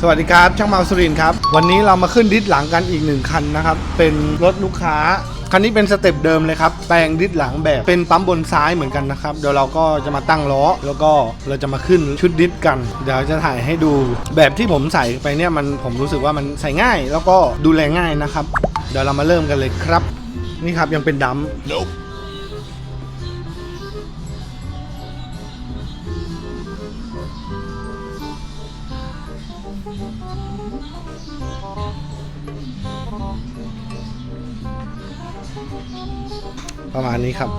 สวัสดีครับช่างเมาสุรินทร์ครับ วันนี้เรามาขึ้นดิสหลังกันอีกหนึ่งคันนะครับ เป็นรถลูกค้า คันนี้เป็นสเต็ปเดิมเลยครับ แปลงดิสหลังแบบเป็นปั๊มบนซ้ายเหมือนกันนะครับ เดี๋ยวเราก็จะมาตั้งล้อ แล้วก็เราจะมาขึ้นชุดดิสกัน เดี๋ยวจะถ่ายให้ดูแบบที่ผมใส่ไปเนี่ยมันผมรู้สึกว่ามันใส่ง่าย แล้วก็ดูแลง่ายนะครับ เดี๋ยวเรามาเริ่มกันเลยครับ นี่ครับยังเป็นดัม ประมาณนี้ครับ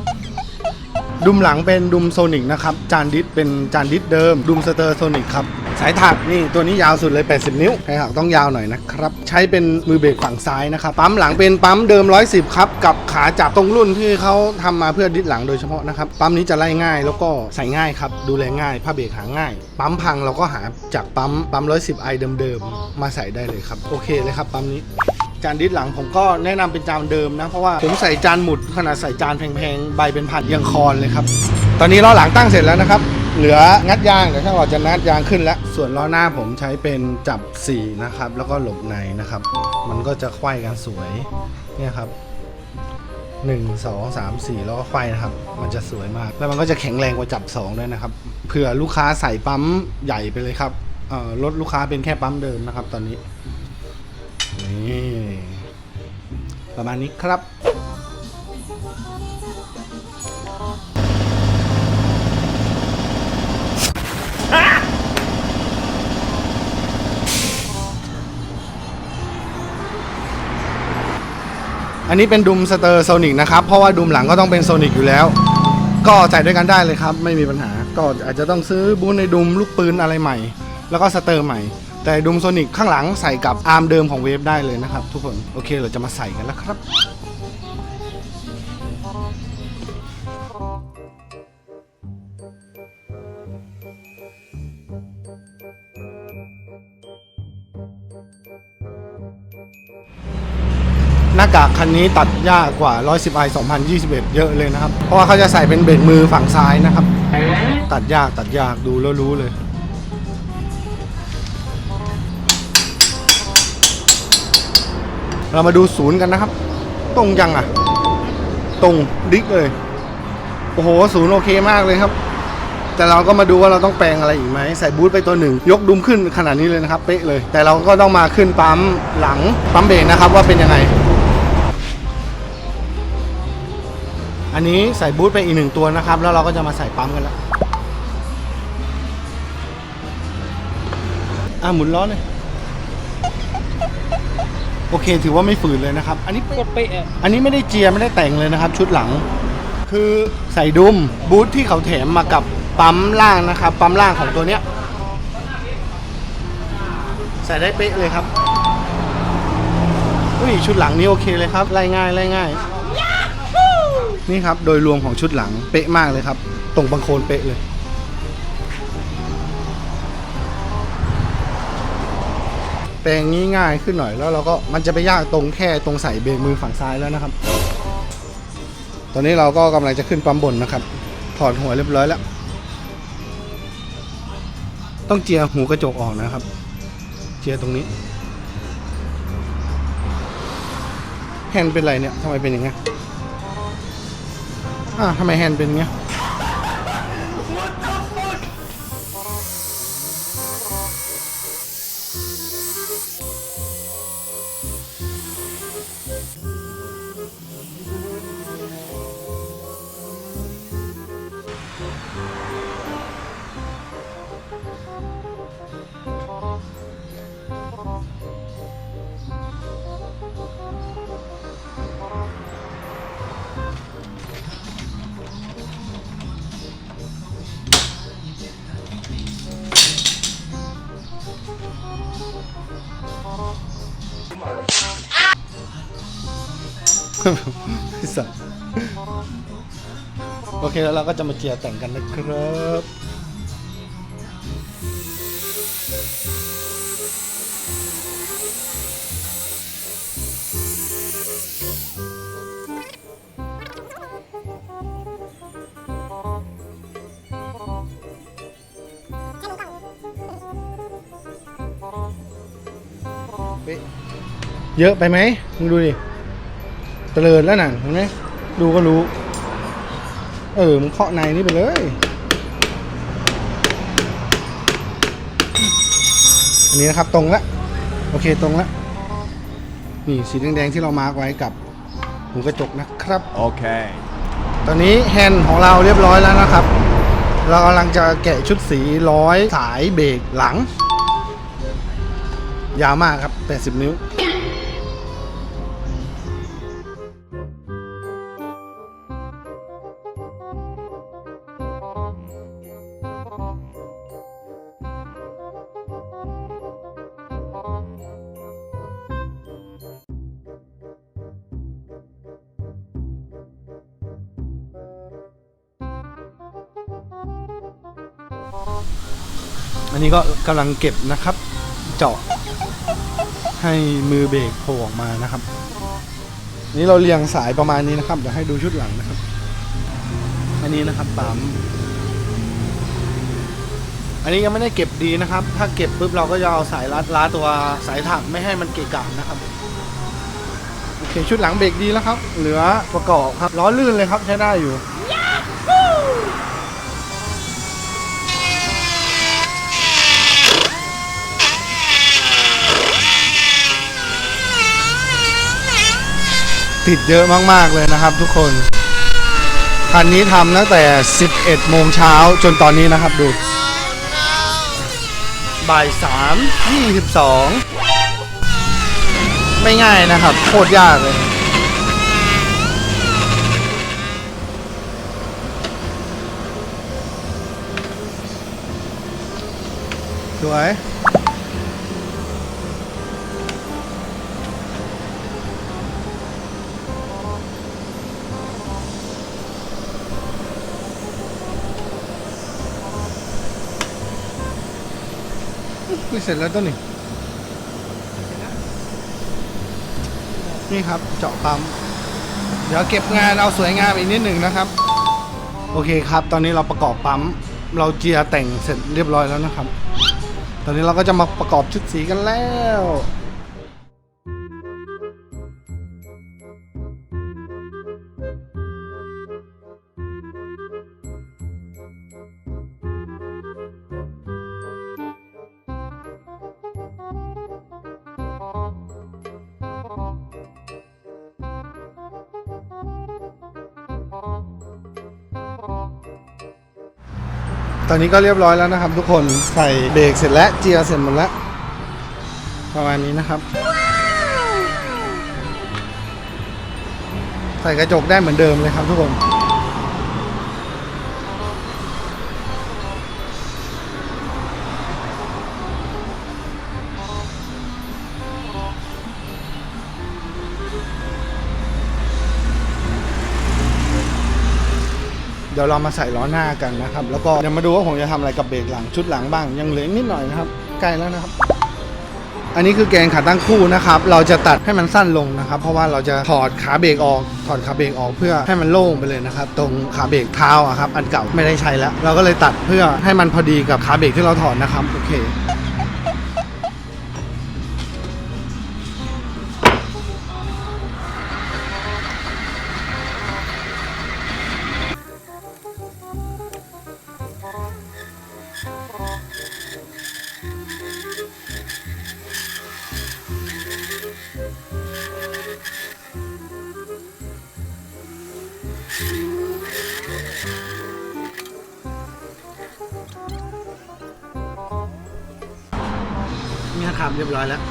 ดุมหลังเป็นดุมโซนิกนะครับ จานดิสเป็นจานดิสเดิม ดุมสเตอร์โซนิกครับ สายถักนี่ตัวนี้ยาวสุดเลย 80 นิ้วสายถักต้องยาวหน่อยนะครับ ใช้เป็นมือเบรกฝั่งซ้ายนะครับ ปั๊มหลังเป็นปั๊มเดิม 110 ครับ กับขาจับตรงรุ่นที่เขาทำมาเพื่อดิสหลังโดยเฉพาะนะครับ ปั๊มนี้จะไล่ง่ายแล้วก็ใส่ง่ายครับ ดูแลง่ายผ้าเบรกหาง่าย ปั๊มพังเราก็หาจากปั๊มปั๊ม110ไอเดิมๆมาใส่ได้เลยครับ โอเคเลยครับปั๊มนี้ จานดิสหลังผมก็แนะนำเป็นจานเดิมนะ เพราะว่าผมใส่จานหมุดขนาดใส่จานแพงๆ ใบเป็นพันยังคอนเลยครับ ตอนนี้ล้อหลังตั้งเสร็จแล้วนะครับ เหลืองัดยางเดี๋ยวช่างหลอดจะงัดยางขึ้นแล้ว ส่วนล้อหน้าผมใช้เป็นจับ4นะครับ แล้วก็หลบในนะครับ มันก็จะไขว้กันสวยเนี่ยครับ1 2 3 4แล้วก็ไขว้นะครับ มันจะสวยมาก แล้วมันก็จะแข็งแรงกว่าจับ2ด้วยนะครับเผื่อลูกค้าใส่ปั๊มใหญ่ไปเลยครับรถลูกค้าเป็นแค่ปั๊มเดิมนะครับ ตอนนี้ นี่ประมาณนี้ครับอันนี้เป็นดุมสเตอร์โซนิกนะครับ เพราะว่าดุมหลังก็ต้องเป็นโซนิกอยู่แล้ว ก็ใส่ด้วยกันได้เลยครับ ไม่มีปัญหา ก็อาจจะต้องซื้อบูนในดุมลูกปืนอะไรใหม่ แล้วก็สเตอร์ใหม่ แต่ดุมโซนิกข้างหลังใส่กับอาร์มเดิมของเวฟได้เลยนะครับ ทุกคนโอเคเราจะมาใส่กันแล้วครับหน้ากากคันนี้ตัดยากกว่า 110i 2021 เยอะเลยนะครับ เพราะว่าเขาจะใส่เป็นเบรกมือฝั่งซ้ายนะครับ ตัดยากตัดยากดูแล้วรู้เลย เรามาดูศูนย์กันนะครับ ตรงยังอะ ตรงดิกเลย โอ้โห ศูนย์โอเคมากเลยครับ แต่เราก็มาดูว่าเราต้องแปลงอะไรอีกไหม ใส่บูทไปตัวหนึ่ง ยกดุมขึ้นขนาดนี้เลยนะครับ เป๊ะเลย แต่เราก็ต้องมาขึ้นปั๊มหลัง ปั๊มเบรกนะครับว่าเป็นยังไง อันนี้ใส่บูทไปอีกหนึ่งตัวนะครับ แล้วเราก็จะมาใส่ปั๊มกันแล้วอะหมุนล้อเลย โอเค ถือว่าไม่ฝืนเลยนะครับ อันนี้กดเป๊ะอะอันนี้ไม่ได้เจียร์ไม่ได้แต่งเลยนะครับ ชุดหลัง คือใส่ดุมบูทที่เขาแถมมากับปั๊มล่างนะครับ ปั๊มล่างของตัวเนี้ย ใส่ได้เป๊ะเลยครับอุ้ยชุดหลังนี้โอเคเลยครับไล่ง่ายไล่ง่าย นี่ครับ โดยรวมของชุดหลังเป๊ะมากเลยครับ ตรงบังโคลนเป๊ะเลย ลงนี้ง่ายขึ้นหน่อยแล้วเราก็มันจะไปยากตรงแค่ตรงใส่เบรกมือฝั่งซ้ายแล้วนะครับ ตอนนี้เราก็กำลังจะขึ้นปั๊มบนนะครับ ถอดหัวเรียบร้อยแล้ว ต้องเจียหูกระจกออกนะครับ เจียตรงนี้แฮนด์เป็นไรเนี่ยทำไมเป็นอย่างเงี้ยอ่าทำไมแฮนด์เป็นอย่างเงี้ย ไอ้สัสโอเคแล้วเราก็จะมาเจียร์แต่งกันนะครับเป๊ะ เยอะไปไหมมึงดูดิเตลิดแล้วน่ะเห็นไหมดูก็รู้ เออมึงเคาะในนี่ไปเลยอันนี้นะครับตรงละโอเคตรงละนี่สีแดงๆที่เรามาร์กไว้กับหูกระจกนะครับ Okay. ตอนนี้แฮนด์ของเราเรียบร้อยแล้วนะครับ เรากำลังจะแกะชุดสีร้อยสายเบรกหลัง ยาวมากครับ 80 นิ้ว อันนี้ก็กำลังเก็บนะครับ เจาะ ให้มือเบรกโผล่ออกมานะครับ นี่เราเรียงสายประมาณนี้นะครับเดี๋ยวให้ดูชุดหลังนะครับ อันนี้นะครับปั๊มอันนี้ยังไม่ได้เก็บดีนะครับ ถ้าเก็บปุ๊บเราก็จะเอาสายรัดรัดตัวสายถักไม่ให้มันเกะกะนะครับโอเคชุดหลังเบรกดีแล้วครับ เหลือประกอบครับล้อลื่นเลยครับใช้ได้อยู่ ติดเยอะมาก ๆ เลยนะครับทุกคน คันนี้ทำตั้งแต่ 11 โมงเช้าจนตอนนี้นะครับดูบ่าย3 22 ไม่ง่ายนะครับ โคตรยากเลย สวย คุยเสร็จแล้วต้นนี่นี่ครับเจาะปั๊มเดี๋ยวเก็บงานเอาสวยงามอีกนิดหนึ่งนะครับ โอเคครับ ตอนนี้เราประกอบปั๊ม เราเจียร์แต่งเสร็จเรียบร้อยแล้วนะครับ ตอนนี้เราก็จะมาประกอบชุดสีกันแล้ว ตอนนี้ก็เรียบร้อยแล้วนะครับ ทุกคนใส่เบรกเสร็จแล้วเจียร์เสร็จหมดแล้วประมาณนี้นะครับ ใส่กระจกได้เหมือนเดิมเลยครับทุกคน ดี๋ยวเรามาใส่ล้อหน้ากันนะครับ แล้วก็เดี๋ยวมาดูว่าผมจะทำอะไรกับเบรกหลังชุดหลังบ้าง ยังเหลือนิดหน่อยนะครับ ใกล้แล้วนะครับ อันนี้คือแกนขาตั้งคู่นะครับ เราจะตัดให้มันสั้นลงนะครับ เพราะว่าเราจะถอดขาเบรกออก ถอดขาเบรกออกเพื่อให้มันโล่งไปเลยนะครับ ตรงขาเบรกเท้าอะครับ อันเก่าไม่ได้ใช้แล้ว เราก็เลยตัดเพื่อให้มันพอดีกับขาเบรกที่เราถอดนะครับ โอเค นี่ยครับเรียบร้อยแล้ว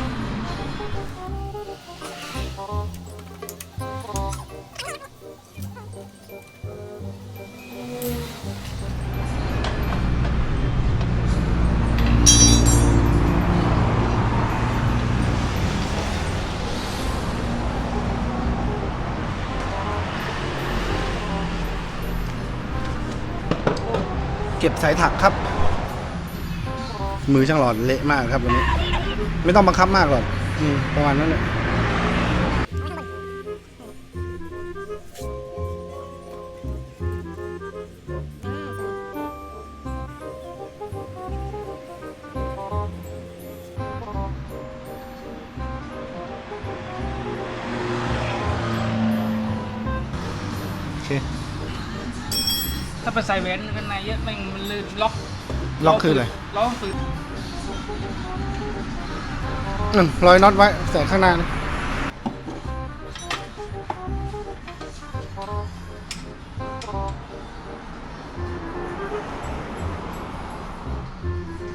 ก็บสายถักครับ มือช่างหลอดเละมากครับวันนี้ ไม่ต้องบังคับมากหรอกอประมาณนั้นแหละ ไปใส่แหวนข้างในเยอะแม่งมันลื่นล็อกล็อกคืออะไร ล็อกคืออืมรอยน็อตไว้ใส่ข้างหน้านะ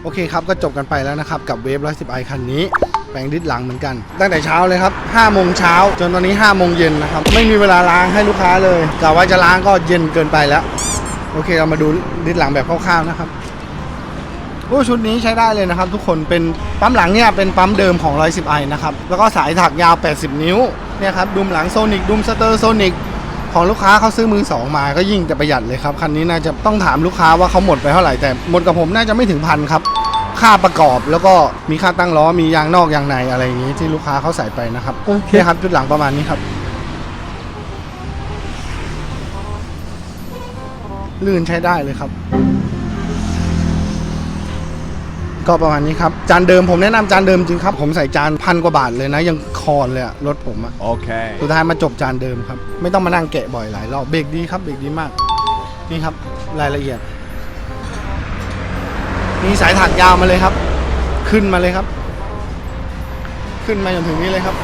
โอเคครับ ก็จบกันไปแล้วนะครับ กับเวฟ110 i คันนี้ แปลงดิสหลังเหมือนกัน ตั้งแต่เช้าเลยครับ5โมงเช้าจนตอนนี้5โมงเย็นนะครับ ไม่มีเวลาล้างให้ลูกค้าเลยกะว่าจะล้างก็เย็นเกินไปแล้ว โอเคเรามาดูดิสหลังแบบคร่าวๆนะครับโอ้ชุดนี้ใช้ได้เลยนะครับ ทุกคนเป็นปั๊มหลังเนี่ยเป็นปั๊มเดิมของ 110i นะครับแล้วก็สายถักยาว 80 นิ้วเนี่ยครับดุมหลังโซนิกดุมสเตอร์โซนิกของลูกค้าเขาซื้อมือสองมาก็ยิ่งจะประหยัดเลยครับคันนี้น่าจะต้องถามลูกค้าว่าเขาหมดไปเท่าไหร่แต่หมดกับผมน่าจะไม่ถึงพันครับค่าประกอบแล้วก็มีค่าตั้งล้อมียางนอกยางในอะไรอย่างนี้ที่ลูกค้าเขาใส่ไปนะครับโอเคครับชุดหลังประมาณนี้ครับ ลื่นใช้ได้เลยครับ ก็ประมาณนี้ครับ จานเดิมผมแนะนำจานเดิมจริงครับ ผมใส่จานพันกว่าบาทเลยนะ ยังคอนเลยอะรถผมอะ Okay. สุดท้ายมาจบจานเดิมครับ ไม่ต้องมานั่งแกะบ่อยหลายรอบเบรกดีครับเบรกดีมาก นี่ครับ รายละเอียด มีสายถักยาวมาเลยครับ ขึ้นมาเลยครับ ขึ้นมาจนถึงนี้เลยครับ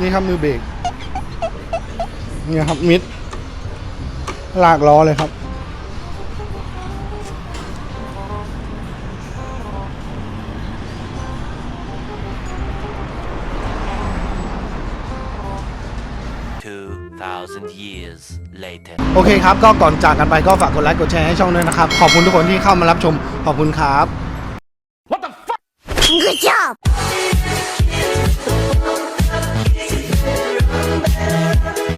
นี่ครับมือเบรกเนี่ยครับมิด ลากล้อเลยครับ2,000 years later. โอเคครับ ก็ก่อนจากกันไปก็ฝากกดไลค์กดแชร์ให้ช่องด้วยนะครับ ขอบคุณทุกคนที่เข้ามารับชม ขอบคุณครับ